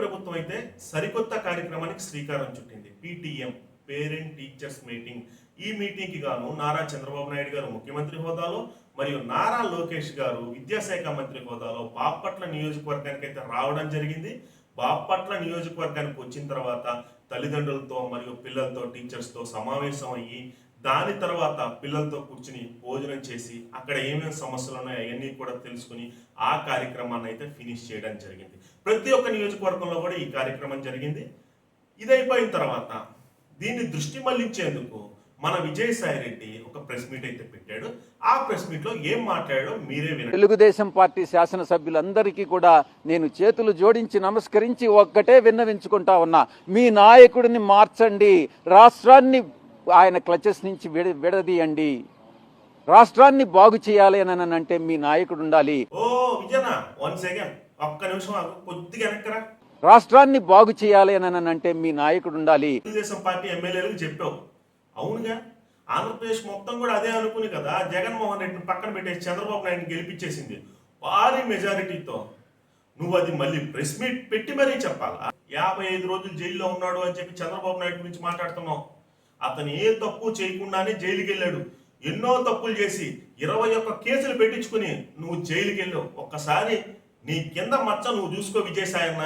ప్రభుత్వం అయితే సరికొత్త కార్యక్రమానికి శ్రీకారం చుట్టింది. PTM parent teachers meeting. ఈ మీటింగ్కి గాను నారా చంద్రబాబు నాయుడు గారు ముఖ్యమంత్రి హోదాలో మరియు నారా లోకేష్ గారు విద్యాశాఖ మంత్రి హోదాలో బాపట్ల నియోజకవర్గానికి అయితే రావడం జరిగింది. బాపట్ల నియోజకవర్గానికి వచ్చిన తర్వాత తల్లిదండ్రులతో మరియు పిల్లలతో టీచర్స్తో సమావేశం అయ్యి దాని తర్వాత పిల్లలతో కూర్చుని భోజనం చేసి అక్కడ ఏమేమి సమస్యలు ఉన్నాయో అవన్నీ కూడా తెలుసుకుని ఆ కార్యక్రమాన్ని అయితే ఫినిష్ చేయడం జరిగింది. ప్రతి ఒక్క నియోజకవర్గంలో కూడా ఈ కార్యక్రమం జరిగింది. ఇది అయిపోయిన తర్వాత దీన్ని దృష్టి మళ్ళించేందుకు మన విజయసాయి రెడ్డి ఒక ప్రెస్ మీట్ అయితే పెట్టాడు. ఆ ప్రెస్ మీట్లో ఏం మాట్లాడాడో మీరే వినండి. తెలుగుదేశం పార్టీ శాసనసభ్యులందరికీ కూడా నేను చేతులు జోడించి నమస్కరించి ఒక్కటే విన్నవించుకుంటా ఉన్నా. మీ నాయకుడిని మార్చండి. రాష్ట్రాన్ని ఆయన క్లచెస్ నుంచి విడ విడదీయండి. రాష్ట్రాన్ని బాగు చేయాలి అని అంటే మీ నాయకుడు ఉండాలి. రాష్ట్రాన్ని బాగు చేయాలి అని అంటే మీ నాయకుడు ఉండాలి. తెలుగుదేశం పార్టీ ఎమ్మెల్యేలకు చెప్పావు. అవునుగా? ఆంధ్రప్రదేశ్ మొత్తం కూడా అదే అనుకుని కదా జగన్మోహన్ రెడ్డిని పక్కన పెట్టేసి చంద్రబాబు నాయుడిని గెలిపించేసింది. భారీ మెజారిటీతో నువ్వు అది మళ్ళీ ప్రెస్ మీట్ పెట్టి మరీ చెప్పాలా? యాభై ఐదు రోజులు జైల్లో ఉన్నాడు అని చెప్పి చంద్రబాబు నాయుడు గురించి మాట్లాడుతున్నావు. అతను ఏ తప్పు చేయకుండానే జైలుకి వెళ్ళాడు ఎన్నో తప్పులు చేసి ఇరవై ఒక్క కేసులు పెట్టించుకుని నువ్వు జైలుకి వెళ్ళావు ఒక్కసారి నీ కింద మచ్చ నువ్వు చూసుకో విజయసాయన్న